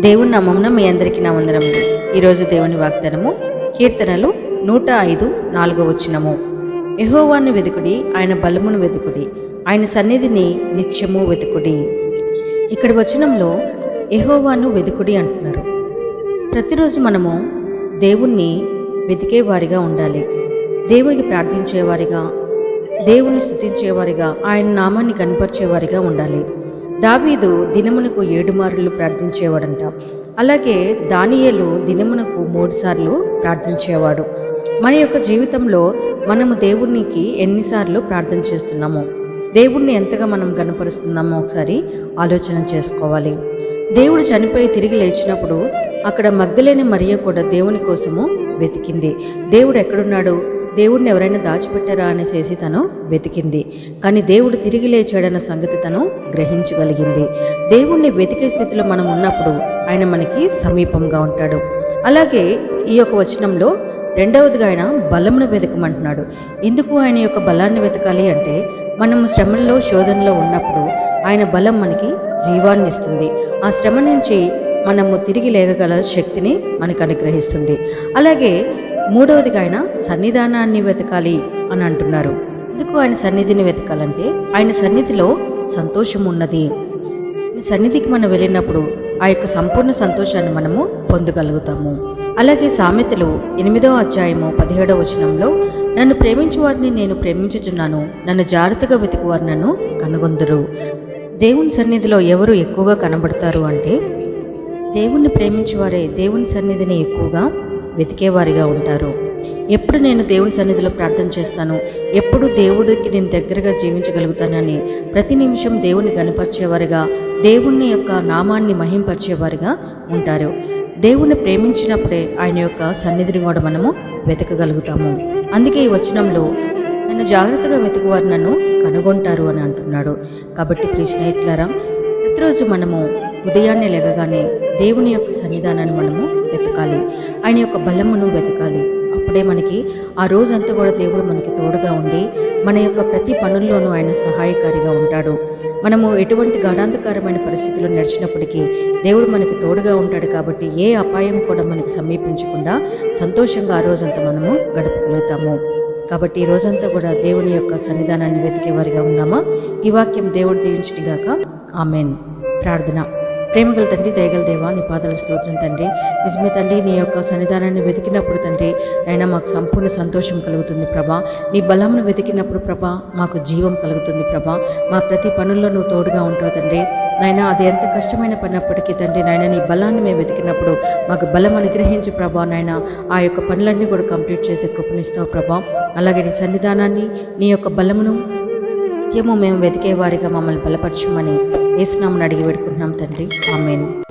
దేవుని నామమున మీ అందరికీ నా వందనములు. ఈరోజు దేవుని వాగ్దానము కీర్తనలు నూట ఐదు నాలుగో వచ్చినము యహోవాన్ని వెతుకుడి ఆయన బలమును వెతుకుడి ఆయన సన్నిధిని నిత్యము వెతుకుడి ఇక్కడ వచనంలో యహోవాను వెతుకుడి అంటున్నారు. ప్రతిరోజు మనము దేవుణ్ణి వెతికేవారిగా ఉండాలి. దేవునికి ప్రార్థించేవారిగా దేవుని స్థుతించేవారిగా ఆయన నామాన్ని కనపరిచేవారిగా ఉండాలి. దావీదు దినమునకు ఏడు మార్లు ప్రార్థించేవాడంట. అలాగే దానియేలు దినమునకు మూడు సార్లు ప్రార్థించేవాడు. మన యొక్క జీవితంలో మనము దేవునికి ఎన్నిసార్లు ప్రార్థన చేస్తున్నాము దేవుణ్ణి ఎంతగా మనం గనపరుస్తున్నామో ఒకసారి ఆలోచన చేసుకోవాలి. దేవుడు చనిపోయి తిరిగి లేచినప్పుడు అక్కడ మగ్ధలేని మరియ కూడా దేవుని కోసము వెతికింది. దేవుడు ఎక్కడున్నాడు? దేవుడిని ఎవరైనా దాచిపెట్టారా అనేసి తను వెతికింది. కానీ దేవుడు తిరిగి లేచాడన్న సంగతి తను గ్రహించగలిగింది. దేవుణ్ణి వెతికే స్థితిలో మనం ఉన్నప్పుడు ఆయన మనకి సమీపంగా ఉంటాడు. అలాగే ఈ యొక్క వచనంలో రెండవదిగా ఆయన బలమును వెతకమంటున్నాడు. ఎందుకు ఆయన యొక్క బలాన్ని వెతకాలి అంటే మనం శ్రమల్లో శోధనలో ఉన్నప్పుడు ఆయన బలం మనకి జీవాన్ని ఇస్తుంది. ఆ శ్రమ నుంచి మనము తిరిగి లేగగల శక్తిని మనకు అనుగ్రహిస్తుంది. అలాగే మూడవదిగా ఆయన సన్నిధానాన్ని వెతకాలి అని అంటున్నారు. ఎందుకు ఆయన సన్నిధిని వెతకాలంటే ఆయన సన్నిధిలో సంతోషం ఉన్నది. ఈ సన్నిధికి మనం వెళ్ళినప్పుడు ఆ యొక్క సంపూర్ణ సంతోషాన్ని మనము పొందగలుగుతాము. అలాగే సామెతలు ఎనిమిదవ అధ్యాయము పదిహేడవ వచనంలో నన్ను ప్రేమించు వారిని నేను ప్రేమించుచున్నాను. నన్ను జాగ్రత్తగా వెతుకు వారు నన్ను కనుగొందరు. దేవుని సన్నిధిలో ఎవరు ఎక్కువగా కనబడతారు అంటే దేవుణ్ణి ప్రేమించేవారే దేవుని సన్నిధిని ఎక్కువగా వెతికేవారిగా ఉంటారు. ఎప్పుడు నేను దేవుని సన్నిధిలో ప్రార్థన చేస్తాను ఎప్పుడు దేవుడికి నేను దగ్గరగా జీవించగలుగుతానని ప్రతి నిమిషం దేవుని గనపరిచేవారిగా దేవుని యొక్క నామాన్ని మహింపరిచేవారిగా ఉంటారు. దేవుణ్ణి ప్రేమించినప్పుడే ఆయన యొక్క సన్నిధిని కూడా మనము వెతకగలుగుతాము. అందుకే ఈ వచనంలో నన్ను జాగ్రత్తగా వెతుకువారు నన్ను కనుగొంటారు అని అంటున్నాడు. కాబట్టి ప్రియ స్నేహితులారా ప్రతిరోజు మనము ఉదయాన్నే లేగగానే దేవుని యొక్క సన్నిధానాన్ని మనము వెతకాలి ఆయన యొక్క బలమును వెతకాలి అప్పుడే మనకి ఆ రోజంతా కూడా దేవుడు మనకి తోడుగా ఉండి మన యొక్క ప్రతి పనుల్లోనూ ఆయన సహాయకారిగా ఉంటాడు. మనము ఎటువంటి గాఢాంధకారమైన పరిస్థితులు నడిచినప్పటికీ దేవుడు మనకి తోడుగా ఉంటాడు కాబట్టి ఏ అపాయం కూడా మనకి సమీపించకుండా సంతోషంగా ఆ రోజంతా మనము గడపగలుగుతాము. కాబట్టి ఈ రోజంతా కూడా దేవుని యొక్క సన్నిధానాన్ని వెతికే వారిగా ఉందామా? ఈ వాక్యం దేవుడు దీవించునిగాక ఆమెన్. ప్రార్థన. ప్రేమగల తండ్రి దయగల దేవా నీ పాదాల స్తోత్రం తండ్రి. నిజమే తండ్రి నీ యొక్క సన్నిధానాన్ని వెతికినప్పుడు తండ్రి అయినా మాకు సంపూర్ణ సంతోషం కలుగుతుంది ప్రభా. నీ బలమును వెతికినప్పుడు ప్రభా మాకు జీవం కలుగుతుంది ప్రభా. మా ప్రతి పనుల్లో నువ్వు తోడుగా ఉంటావు తండ్రి. నాయన అది ఎంత కష్టమైన పడినప్పటికీ తండ్రి. నాయన నీ బలాన్ని మేము వెతికినప్పుడు మాకు బలం అనుగ్రహించి ప్రభా నాయన. ఆ యొక్క పనులన్నీ కూడా కంప్లీట్ చేసే కృపణిస్తావు ప్రభా. అలాగే నీ సన్నిధానాన్ని నీ యొక్క బలమును నిత్యము మేము వెతికే వారిగా మమ్మల్ని బలపరచమని ఏసునామని అడిగి పెట్టుకుంటున్నాం తండ్రి. ఆమెను.